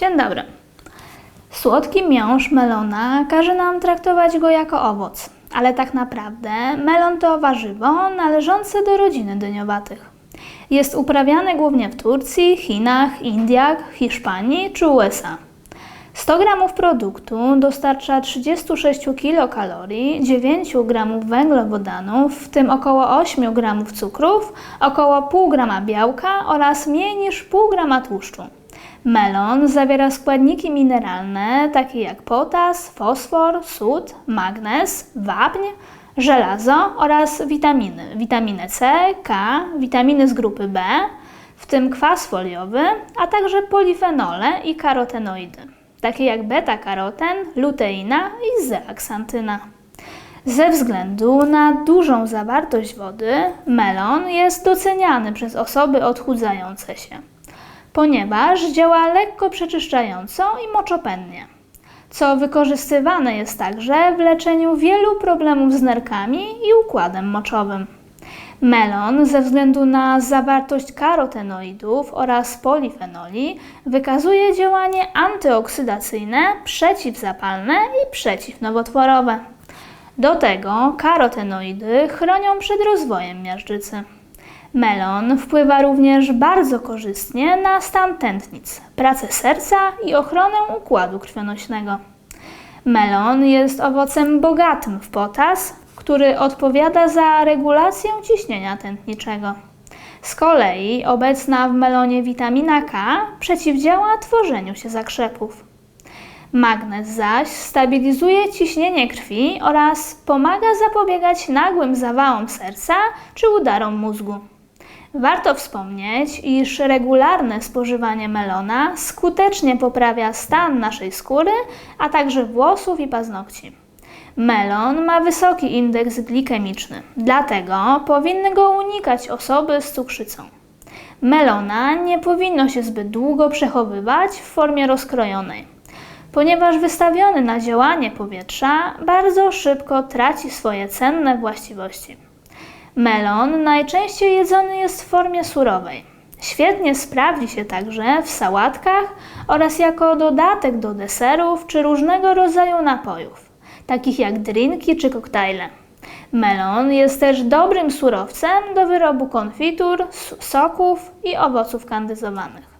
Dzień dobry. Słodki miąższ melona każe nam traktować go jako owoc, ale tak naprawdę melon to warzywo należące do rodziny dyniowatych. Jest uprawiany głównie w Turcji, Chinach, Indiach, Hiszpanii czy USA. 100 g produktu dostarcza 36 kilokalorii, 9 g węglowodanów, w tym około 8 g cukrów, około pół grama białka oraz mniej niż pół grama tłuszczu. Melon zawiera składniki mineralne takie jak potas, fosfor, sód, magnez, wapń, żelazo oraz witaminy, witaminę C, K, witaminy z grupy B, w tym kwas foliowy, a także polifenole i karotenoidy, takie jak beta-karoten, luteina i zeaksantyna. Ze względu na dużą zawartość wody, melon jest doceniany przez osoby odchudzające się, ponieważ działa lekko przeczyszczająco i moczopędnie, co wykorzystywane jest także w leczeniu wielu problemów z nerkami i układem moczowym. Melon ze względu na zawartość karotenoidów oraz polifenoli wykazuje działanie antyoksydacyjne, przeciwzapalne i przeciwnowotworowe. Do tego karotenoidy chronią przed rozwojem miażdżycy. Melon wpływa również bardzo korzystnie na stan tętnic, pracę serca i ochronę układu krwionośnego. Melon jest owocem bogatym w potas, który odpowiada za regulację ciśnienia tętniczego. Z kolei obecna w melonie witamina K przeciwdziała tworzeniu się zakrzepów. Magnez zaś stabilizuje ciśnienie krwi oraz pomaga zapobiegać nagłym zawałom serca czy udarom mózgu. Warto wspomnieć, iż regularne spożywanie melona skutecznie poprawia stan naszej skóry, a także włosów i paznokci. Melon ma wysoki indeks glikemiczny, dlatego powinny go unikać osoby z cukrzycą. Melona nie powinno się zbyt długo przechowywać w formie rozkrojonej, ponieważ wystawiony na działanie powietrza bardzo szybko traci swoje cenne właściwości. Melon najczęściej jedzony jest w formie surowej. Świetnie sprawdzi się także w sałatkach oraz jako dodatek do deserów czy różnego rodzaju napojów, takich jak drinki czy koktajle. Melon jest też dobrym surowcem do wyrobu konfitur, soków i owoców kandyzowanych.